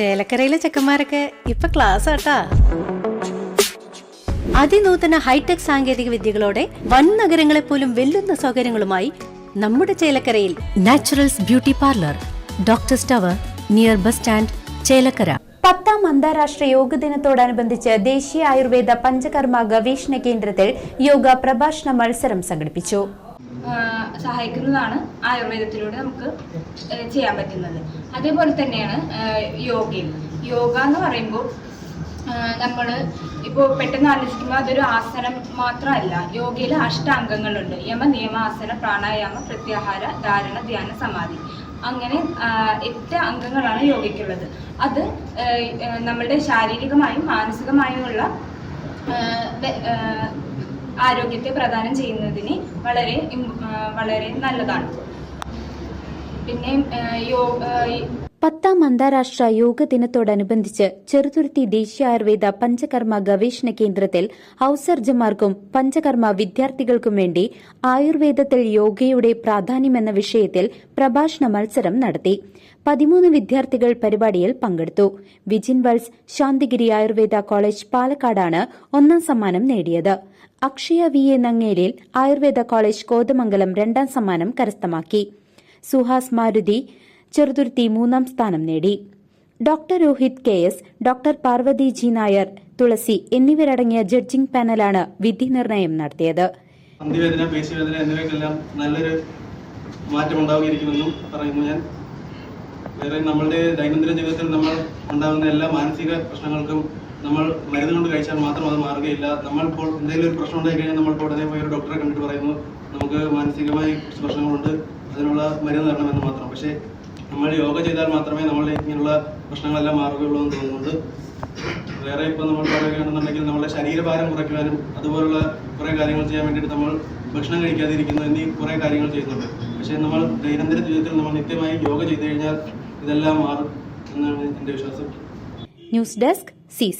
ചേലക്കരയിലെ ചെക്കന്മാരൊക്കെ ഇപ്പൊ ക്ലാസ് ആട്ടാ. അതിനൂതന ഹൈടെക് സാങ്കേതിക വിദ്യകളോടെ വൻ നഗരങ്ങളെ പോലും വെല്ലുന്ന സൗകര്യങ്ങളുമായി നമ്മുടെ ചേലക്കരയിൽ naturals beauty parlour doctor tower near bus stand Chelakkara. പത്താം അന്താരാഷ്ട്ര യോഗ ദിനത്തോടനുബന്ധിച്ച് ദേശീയ ആയുർവേദ പഞ്ചകർമ്മ ഗവേഷണ കേന്ദ്രത്തിൽ യോഗ പ്രഭാഷണ മത്സരം സംഘടിപ്പിച്ചു. സഹായിക്കുന്നതാണ് ആയുർവേദത്തിലൂടെ നമുക്ക് ചെയ്യാൻ പറ്റുന്നത്. അതേപോലെ തന്നെയാണ് യോഗയും. യോഗ എന്ന് പറയുമ്പോൾ നമ്മൾ ഇപ്പോൾ പെട്ടെന്ന് ആലോചിക്കുമ്പോൾ അതൊരു ആസനം മാത്രമല്ല. യോഗയിൽ അഷ്ടാംഗങ്ങളുണ്ട്. യമ നിയമ ആസന പ്രാണായാമ പ്രത്യാഹാര ധാരണ ധ്യാന സമാധി. അങ്ങനെ എട്ട് അംഗങ്ങളാണ് യോഗയ്ക്കുള്ളത്. അത് നമ്മളുടെ ശാരീരികമായും വെ- ആ, ആരോഗ്യത്തെ പ്രദാനം ചെയ്യുന്നതിന് വളരെ വളരെ നല്ലതാണ്. പിന്നെ യോ പത്താം അന്താരാഷ്ട്ര യോഗ ദിനത്തോടനുബന്ധിച്ച് ചെറുതുരുത്തി ദേശീയ ആയുർവേദ പഞ്ചകർമ്മ ഗവേഷണ കേന്ദ്രത്തിൽ ഔസർജന്മാർക്കും പഞ്ചകർമ്മ വിദ്യാർത്ഥികൾക്കും വേണ്ടി ആയുർവേദത്തിൽ യോഗയുടെ പ്രാധാന്യമെന്ന വിഷയത്തിൽ പ്രഭാഷണ മത്സരം നടത്തി. പതിമൂന്ന് വിദ്യാർത്ഥികൾ പരിപാടിയിൽ പങ്കെടുത്തു. വിജിൻ വത്സ് ശാന്തിഗിരി ആയുർവേദ കോളേജ് പാലക്കാടാണ് ഒന്നാം സമ്മാനം നേടിയത്. Akshaya V A നങ്ങേലിൽ Ayurveda college Kothamangalam രണ്ടാം സമ്മാനം കരസ്ഥമാക്കി. സുഹാസ് മാരുതി ചെറുതുരുത്തി മൂന്നാം സ്ഥാനം നേടി. Doctor Rohit K S doctor Parvathi G Nair Thulasi എന്നിവരടങ്ങിയ ജഡ്ജിംഗ് പാനലാണ് വിധി നിർണയം നടത്തിയത്. പറയുന്നു ഞാൻ. വേറെ നമ്മളുടെ ദൈനംദിന ജീവിതത്തിൽ നമ്മൾ ഉണ്ടാകുന്ന എല്ലാ മാനസിക പ്രശ്നങ്ങൾക്കും നമ്മൾ മരുന്ന് കൊണ്ട് കഴിച്ചാൽ മാത്രം അത് മാറുകയില്ല. നമ്മളിപ്പോൾ എന്തെങ്കിലും ഒരു പ്രശ്നം ഉണ്ടായി കഴിഞ്ഞാൽ നമ്മളിപ്പോൾ ഉടനെ പോയി ഒരു ഡോക്ടറെ കണ്ടിട്ട് പറയുന്നു നമുക്ക് മാനസികമായി പ്രശ്നങ്ങളുണ്ട് അതിനുള്ള മരുന്ന് തരണമെന്ന് മാത്രം. പക്ഷേ നമ്മൾ യോഗ ചെയ്താൽ മാത്രമേ നമ്മൾ ഇങ്ങനെയുള്ള പ്രശ്നങ്ങളെല്ലാം മാറുകയുള്ളൂ എന്ന് തോന്നുന്നത്. വേറെ ഇപ്പോൾ നമ്മൾ പറയുകയാണെന്നുണ്ടെങ്കിൽ നമ്മുടെ ശരീരഭാരം കുറയ്ക്കുവാനും അതുപോലുള്ള കുറേ കാര്യങ്ങൾ ചെയ്യാൻ വേണ്ടിയിട്ട് നമ്മൾ ഭക്ഷണം കഴിക്കാതിരിക്കുന്നു എന്നീ കുറേ കാര്യങ്ങൾ ചെയ്യുന്നുണ്ട്. പക്ഷേ നമ്മൾ ദൈനംദിന ജീവിതത്തിൽ നമ്മൾ നിത്യമായി യോഗ ചെയ്തു കഴിഞ്ഞാൽ ഇതെല്ലാം മാറും എന്നാണ് എന്റെ വിശ്വാസം. News desk C